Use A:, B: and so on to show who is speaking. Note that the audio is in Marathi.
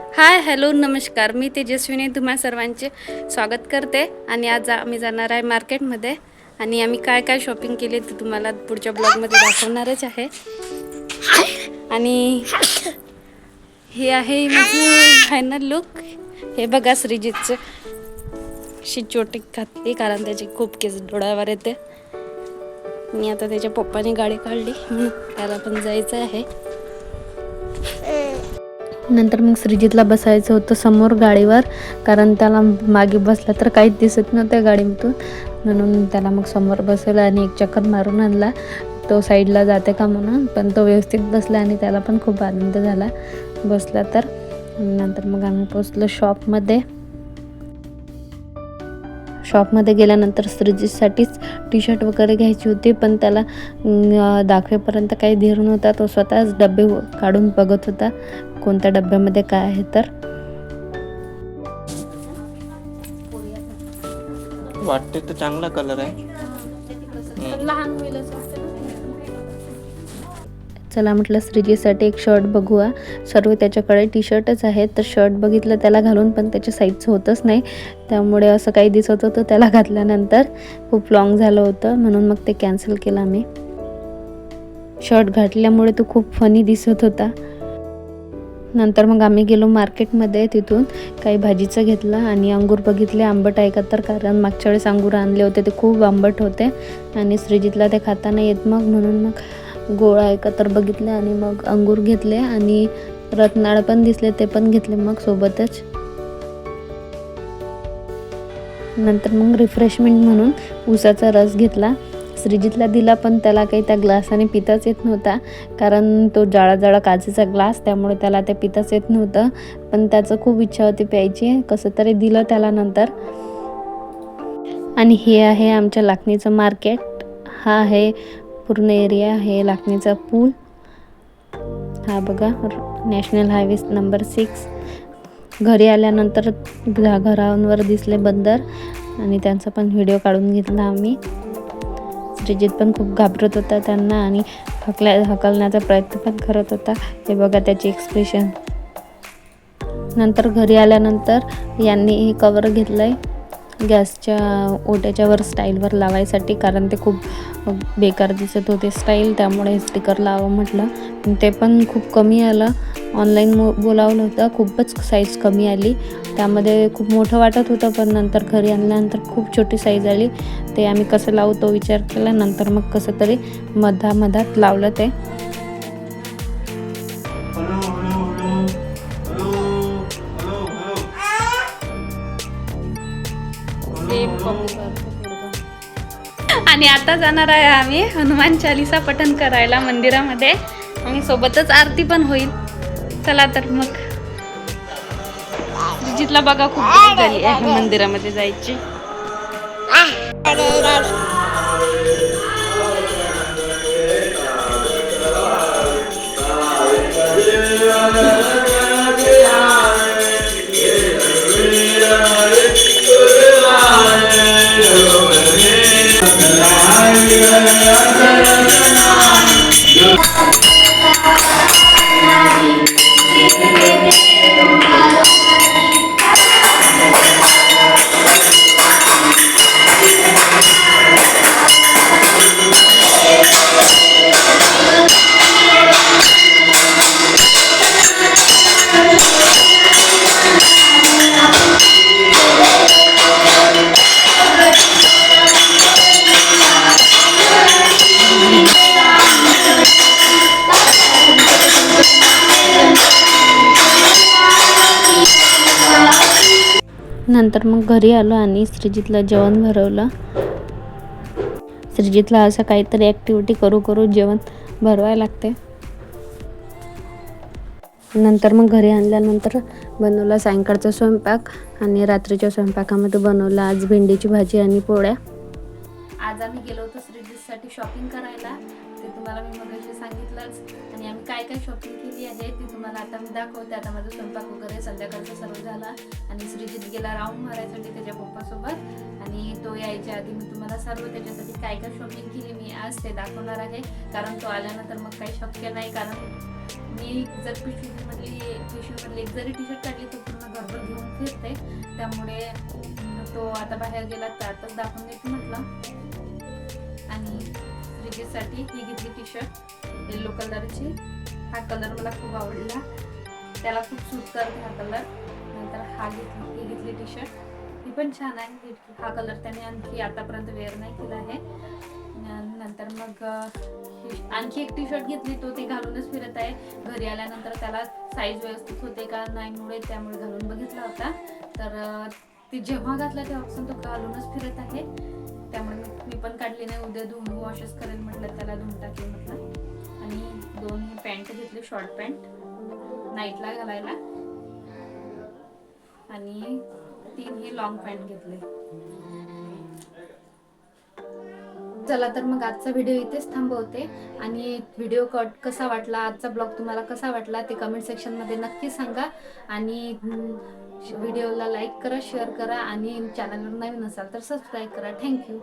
A: हाय हॅलो नमस्कार. मी तेजस्विनी. तुम्हा सर्वांचे स्वागत करते. आणि आज आम्ही जाणार आहे मार्केटमध्ये. आणि आम्ही काय काय शॉपिंग केली ते तुम्हाला पुढच्या ब्लॉगमध्ये दाखवणारच आहे. आणि हे आहे फायनल लुक हे बघा श्रीजितचं. अशी चोटी घातली कारण त्याची खूप केस डोळ्यावर येते. मी आता त्याच्या पप्पाने गाडी काढली. म्हणून त्याला पण जायचं आहे. नंतर मग श्रीजितला बसायचं होतं समोर गाडीवर कारण त्याला मागे बसला तर काहीच दिसत नव्हत्या गाडीमधून. म्हणून त्याला मग समोर बसवलं आणि एक चक्कर मारून आणला. तो साईडला जाते का म्हणून पण तो व्यवस्थित बसला आणि त्याला पण खूप आनंद झाला. बसला तर नंतर मग आम्ही पोचलो शॉपमध्ये शॉपमध्ये गेल्यानंतर श्रीजितसाठीच टी शर्ट वगैरे घ्यायची होती पण त्याला दाखवेपर्यंत काही धीर नव्हता. तो स्वतःच डबे काढून बघत होता कोणत्या डब्यामध्ये काय आहे तर.
B: वाटते तर चांगला कलर आहे.
A: चला म्हटलं श्रीजीसाठी एक शर्ट बघूया. सर्व त्याच्याकडे टी शर्टच आहेत. तर शर्ट बघितलं त्याला घालून पण त्याच्या साईजचं होतच नाही. त्यामुळे असं काही दिसत होतं त्याला घातल्यानंतर. खूप लॉंग झालं होतं. म्हणून मग ते कॅन्सल केलं आम्ही. शर्ट घातल्यामुळे तो खूप फनी दिसत होता. नंतर मग आम्ही गेलो मार्केटमध्ये तिथून. काही भाजीचं घेतलं आणि अंगूर बघितले. आंबट आहे का तर कारण मागच्या वेळेस अंगूर आणले होते. ते खूप आंबट होते. आणि श्रीजितला ते खाता नाही येत मग. म्हणून मग गोळा एकत्र तर बघितले आणि मग अंगूर घेतले आणि रत्नाळ पण दिसले ते पण घेतले मग सोबतच. नंतर मग रिफ्रेशमेंट म्हणून ऊसाचा रस घेतला. श्रीजितला दिला पण त्याला काही त्या ग्लासाने पिताच येत नव्हता. कारण तो जाळा जाळा काचेचा ग्लास त्यामुळे त्याला ते पिताच येत नव्हतं. पण त्याचं खूप इच्छा होती प्यायची. कसं तरी दिलं त्याला नंतर. आणि हे आहे आमच्या लाखणीचं मार्केट हा आहे पूर्ण एरिया हे लाखणीचा पूल. हा बघा नॅशनल हायवे नंबर सिक्स. घरी आल्यानंतर घ- घरांवर दिसले बंदर आणि त्यांचा पण व्हिडिओ काढून घेतला आम्ही. श्रीजित पण खूप घाबरत होता त्यांना आणि हकल्या हकलण्याचा प्रयत्न पण करत होता. हे बघा त्याचे एक्सप्रेशन नंतर घरी आल्यानंतर यांनी हे कवर घेतलं आहे गॅसच्या ओट्याच्या वर स्टाईलवर लावायसाठी कारण ते खूप बेकार दिसत होते स्टाईल त्यामुळे हे स्टिकर लावा म्हटलं. ते पण खूप कमी आलं. ऑनलाईन मो बोलावलं होतं खूपच साईज कमी आली. त्यामध्ये खूप मोठं वाटत होतं पण नंतर घरी आणल्यानंतर खूप छोटी साईज आली. ते आम्ही कसं लावू तो विचार केला नंतर मग कसं तरी मधामधात लावलं ते. आणि आता जाणार आहे आम्ही हनुमान चालिसा पठण करायला मंदिरामध्ये. आणि सोबतच आरती पण होईल. चला तर मग. जितला बघा खूप झाली आहे मंदिरामध्ये जायची. Ah. नंतर मग घरी आलो आणि श्रीजितला जेवण भरवलं. श्रीजितला असं काहीतरी ॲक्टिव्हिटी करू करू जेवण भरवायला लागते. नंतर मग घरी आणल्यानंतर बनवला सायंकाळचा स्वयंपाक आणि रात्रीच्या स्वयंपाकामध्ये बनवला आज भेंडीची भाजी आणि पोळ्या. आज आम्ही गेलो होतो श्रीजितसाठी शॉपिंग करायला. ते तुम्हाला मी मग सांगितलंच. आणि आम्ही काय काय शॉपिंग केली आहे ती तुम्हाला आता मी दाखवते. आता माझा स्वयंपाक वगैरे संध्याकाळचा सर्व झाला. आणि श्रीजित गेला राऊंड मारायसाठी त्याच्या पप्पासोबत. आणि तो यायच्या आधी मी तुम्हाला सर्व त्याच्यासाठी काय काय शॉपिंग केली मी आज ते दाखवणार आहे. कारण तो आल्यानंतर मग काही शक्य नाही. कारण मी जर पिशवीमधली पिशवीमधली एक जरी टी शर्ट काढली तर पूर्ण घरभर घेऊन फिरते. त्यामुळे तो आता बाहेर गेला तर आताच दाखवून देते म्हटलं. मुलगीसाठी ही घेतली टी शर्ट येल्लो कलरची हा कलर मला खूप आवडला. त्याला खूप सूट करते हा कलर नंतर हा घेतली ही घेतली टी शर्ट ही पण छान आहे. हा कलर त्याने आणखी आतापर्यंत वेअर नाही केला आहे. नंतर मग ही- आणखी एक टी शर्ट घेतली. तो ते घालूनच फिरत आहे. घरी आल्यानंतर त्याला साईज व्यवस्थित होते का नाही मुळे त्यामुळे घालून बघितला होता. तर ते ती जेव्हा घातला तेव्हापासून तो घालूनच फिरत आहे. त्यामुळे पण काढली नाही. उद्या धुवून वॉशच करेल म्हटलं त्याला धुवून टाकेल म्हटलं. आणि दोन पॅन्ट घेतली शॉर्ट पॅन्ट नाईटला घालायला. आणि तीन हे लॉंग पॅन्ट घेतले. चला तर मग आजचा व्हिडिओ इथेच थांबवते. आणि व्हिडिओ कट कसा वाटला आजचा ब्लॉग तुम्हाला कसा वाटला ते कमेंट सेक्शनमध्ये नक्की सांगा. आणि व्हिडिओला लाईक करा शेअर करा. आणि चॅनलवर नवीन असाल तर सबस्क्राईब करा. थँक्यू